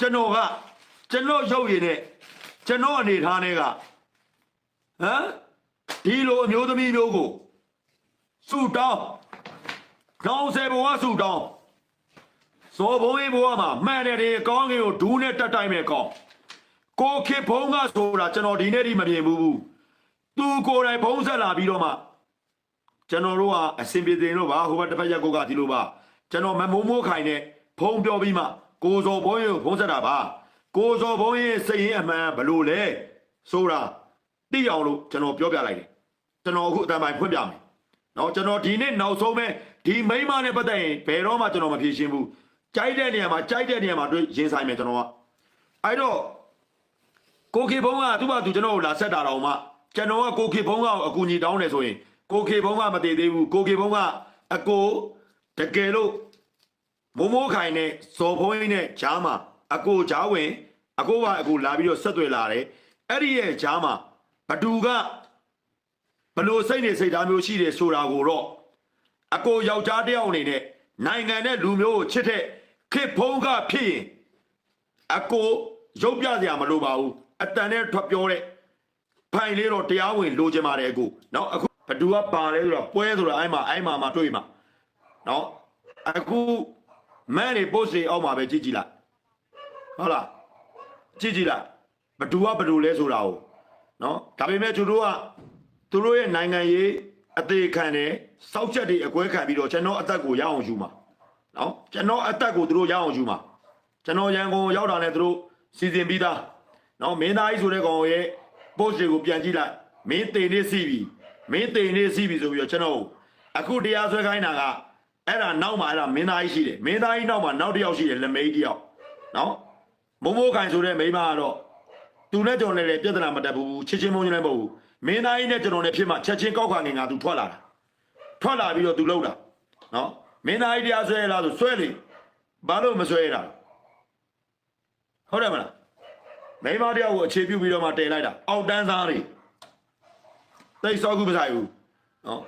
ကျွန်တော်ကကျွန်တော်ရုပ်ရည်နဲ့ကျွန်တော်အနေထားနဲ့ကဟမ်ဒီလိုအမျိုးသမီးမျိုးကိုစုတောင်းကောင်းဆယ်ဘဝစုတောင်းစောဘုံရေးဘဝမှာမှန်တယ်ဒီကောင်းကင်ကိုဒူးနဲ့တက်တိုင်းမဲ့ကောင်းကိုခေဘုံကဆိုတာကျွန်တော်ဒီနေ့ဒီမမြင်ဘူးဘူးသူကိုယ်တိုင်ဘုံဆက်လာပြီးတော့မှကျွန်တော်တို့ကအစင်ပြေတင်လို့ပါဟိုဘက်တစ်ဖက်ရက်ကိုကဒီလိုပါကျွန်တော်မမိုးမိုးခိုင်နဲ့ဖုံပြောပြီးမှ ကိုစော်ဘုံရင်ကိုဖုံးဆက်တာပါကိုစော်ဘုံရင်စိတ်ရင်းအမှန်ဘလို့လဲဆိုတာသိအောင်လို့ကျွန်တော်ပြောပြလိုက်တယ်ကျွန်တော်အခုအတန်ပိုင်းဖွင့်ပြမယ်နော်ကျွန်တော်ဒီနေ့နောက်ဆုံးပဲဒီမိန်းမနဲ့ပတ်သက်ရင်ဘယ်တော့မှကျွန်တော်မဖြေရှင်းဘူးကြိုက်တဲ့နေရာမှာကြိုက်တဲ့နေရာမှာတွေ့ရင်ဆိုင်မယ်ကျွန်တော်ကအဲ့တော့ကိုခေဘုံကသူ့ဘာသူကျွန်တော်ကိုလာဆက်တာတော့မှကျွန်တော်ကကိုခေဘုံကအကူညီတောင်းတယ်ဆိုရင်ကိုခေဘုံကမတည်သေးဘူးကိုခေဘုံကအကိုတကယ်လို့ မိုးမိုးခိုင်နဲ့ဇော်ဖုံးကြီးနဲ့ဂျားမှာအကိုဂျားဝင်အကိုကအကိုလာပြီးတော့ဆက်သွယ်လာတယ်အဲ့ဒီရဲ့ဂျားမှာဘဒူကဘလို့စိတ်နေစိတ်ဓာတ်မျိုးရှိတယ်ဆိုတာကိုတော့အကိုယောက်ျားတယောက်အနေနဲ့နိုင်ငံနဲ့လူမျိုးကိုချစ်တဲ့ခေဖုံးကဖြစ်ရင်အကိုရုပ်ပြစရာမလိုပါဘူးအတန်နဲ့ထွက်ပြောတဲ့ဖိုင်လေးတော့တရားဝင်လိုချင်ပါတယ်အကိုနော်အခုဘဒူကပါလဲဆိုတော့ပွဲဆိုတော့အဲ့မှာအဲ့မှာမှတွေ့မှာနော်အခု မန်းနေပုတ်စေအောင်မှာပဲကြည့်ကြည့်လိုက်ဟုတ်လားကြည့်ကြည့်လိုက်ဘဒူကဘဒူလဲဆိုတာကိုနော်ဒါပေမဲ့သူတို့ကသူတို့ရဲ့နိုင်ငံရေးအသေးခံတယ်စောက်ချက်တွေအကွဲခံပြီးတော့ကျွန်တော်အသက်ကိုရအောင်ယူမှာနော်ကျွန်တော်အသက်ကိုသူတို့ရအောင်ယူမှာကျွန်တော်ရန်ကုန်ရောက်တာနဲ့သူတို့စီစဉ်ပြီးသားနော်မင်းသားကြီးဆိုတဲ့ကောင်ရဲ့ပို့စ်တွေကိုပြန်ကြည့်လိုက်မင်းတင်နေစီပြီမင်းတင်နေစီပြီဆိုပြီးတော့ကျွန်တော်အခုတရားဆွဲခိုင်းတာက အဲ့ဒါနောက်မှာအဲ့ဒါမင်းသားကြီးရှိတယ်မင်းသားကြီးနောက်မှာနောက်တစ်ယောက်ရှိတယ်လက်မေးတစ်ယောက်နော်မိုးမိုးခိုင်ဆိုတဲ့မိန်းမကတော့သူနဲ့ကျွန်တော်လည်းပြဿနာမတက်ဘူးချစ်ချင်းမုန်းချင်းလည်းမဟုတ်ဘူးမင်းသားကြီးနဲ့ကျွန်တော်လည်းဖြစ်မှချက်ချင်းကောက်ခါနေငါသူထွက်လာတာထွက်လာပြီးတော့သူလှုပ်တာနော်မင်းသားကြီးတရားဆွဲလားဆိုဆွဲလေဘာလို့မဆွဲရတာဟုတ်တယ်မလားမိန်းမတယောက်ကိုအခြေပြုပြီးတော့မှတည်လိုက်တာအောက်တန်းစားတွေတိတ်စောကူမဆိုင်ဘူးနော်